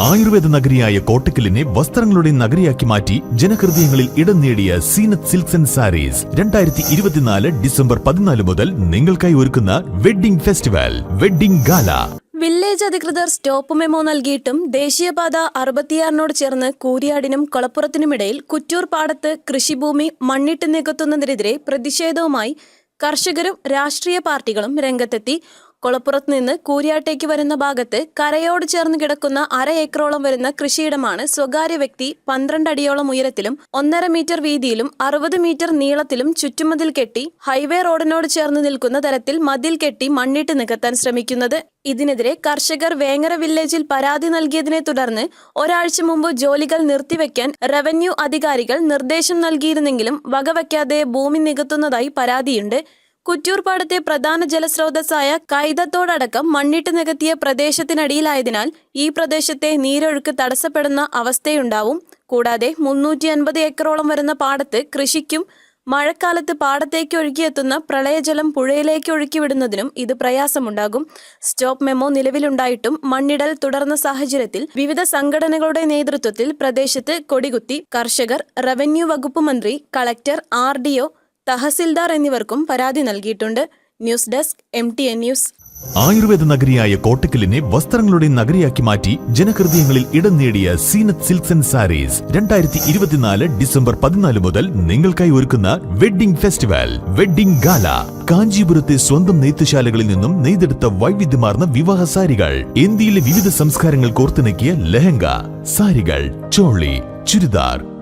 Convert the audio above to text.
ആയുർവേദ നഗരിയായ കോട്ടക്കലിനെ വസ്ത്രങ്ങളുടെ നഗരിയാക്കി മാറ്റി ജനഹൃദയങ്ങളിൽ ഇടം നേടിയ സീനത്ത് സിൽക്സ് ആൻഡ് സാരീസ്. രണ്ടായിരത്തി ഇരുപത്തിനാല് ഡിസംബർ പതിനാല് മുതൽ നിങ്ങൾക്കായി ഒരുക്കുന്ന wedding festival wedding gala. Village അധികൃതർ സ്റ്റോപ്പ് മെമ്മോ നൽകിയിട്ടും ദേശീയപാത അറുപത്തിയാറിനോട് ചേർന്ന് കൂരിയാടിനും കൊളപ്പുറത്തിനുമിടയിൽ കുറ്റൂർ പാടത്ത് കൃഷിഭൂമി മണ്ണിട്ട് നികത്തുന്നതിനെതിരെ പ്രതിഷേധവുമായി കർഷകരും രാഷ്ട്രീയ പാർട്ടികളും രംഗത്തെത്തി. കൊളപ്പുറത്ത് നിന്ന് കൂരിയാട്ടേക്ക് വരുന്ന ഭാഗത്ത് കരയോട് ചേർന്ന് കിടക്കുന്ന അര ഏക്കറോളം വരുന്ന കൃഷിയിടമാണ് സ്വകാര്യ വ്യക്തി പന്ത്രണ്ട് അടിയോളം ഉയരത്തിലും ഒന്നര മീറ്റർ വീതിയിലും അറുപത് മീറ്റർ നീളത്തിലും ചുറ്റുമതിൽ കെട്ടി ഹൈവേ റോഡിനോട് ചേർന്ന് നിൽക്കുന്ന തരത്തിൽ മതിൽ കെട്ടി മണ്ണിട്ട് നികത്താൻ ശ്രമിക്കുന്നത്. ഇതിനെതിരെ കർഷകർ വേങ്ങര വില്ലേജിൽ പരാതി നൽകിയതിനെ തുടർന്ന് ഒരാഴ്ച മുമ്പ് ജോലികൾ നിർത്തിവെക്കാൻ റവന്യൂ അധികാരികൾ നിർദ്ദേശം നൽകിയിരുന്നെങ്കിലും വകവയ്ക്കാതെ ഭൂമി നികത്തുന്നതായി പരാതിയുണ്ട്. കുറ്റൂർപാടത്തെ പ്രധാന ജലസ്രോതസ്സായ കൈതത്തോടടക്കം മണ്ണിട്ട് നികത്തിയ പ്രദേശത്തിനടിയിലായതിനാൽ ഈ പ്രദേശത്തെ നീരൊഴുക്ക് തടസ്സപ്പെടുന്ന അവസ്ഥയുണ്ടാവും. കൂടാതെ മുന്നൂറ്റി അൻപത് ഏക്കറോളം വരുന്ന പാടത്ത് കൃഷിക്കും മഴക്കാലത്ത് പാടത്തേക്ക് ഒഴുകിയെത്തുന്ന പ്രളയജലം പുഴയിലേക്ക് ഒഴുക്കിവിടുന്നതിനും ഇത് പ്രയാസമുണ്ടാകും. സ്റ്റോപ്പ് മെമ്മോ നിലവിലുണ്ടായിട്ടും മണ്ണിടൽ തുടർന്ന സാഹചര്യത്തിൽ വിവിധ സംഘടനകളുടെ നേതൃത്വത്തിൽ പ്രദേശത്ത് കൊടികുത്തി കർഷകർ റവന്യൂ വകുപ്പ് മന്ത്രി കളക്ടർ ആർ തഹസിൽദാർ എന്നിവർക്കും പരാതി നൽകിയിട്ടുണ്ട്. News desk M T N news. Ayurveda നഗരിയായ കോട്ടക്കലിനെ വസ്ത്രങ്ങളുടെ നഗരിയാക്കി മാറ്റി ജനഹൃദയങ്ങളിൽ ഇടം നേടിയ സീനത്ത് സിൽക്സ് ആൻഡ് സാരീസ് രണ്ടായിരത്തി ഇരുപത്തിനാല് ഡിസംബർ പതിനാല് മുതൽ നിങ്ങൾക്കായി ഒരുക്കുന്ന വെഡ്ഡിംഗ് ഫെസ്റ്റിവൽ വെഡ്ഡിംഗ് ഗാല. കാഞ്ചീപുരത്തെ സ്വന്തം നെയ്ത്തുശാലകളിൽ നിന്നും നെയ്തെടുത്ത വൈവിധ്യമാർന്ന വിവാഹ സാരികൾ ഇന്ത്യയിലെ വിവിധ സംസ്കാരങ്ങൾ കോർത്തിണക്കിയ ലെഹങ്ക സാരികൾ ചോളി ചുരിദാർ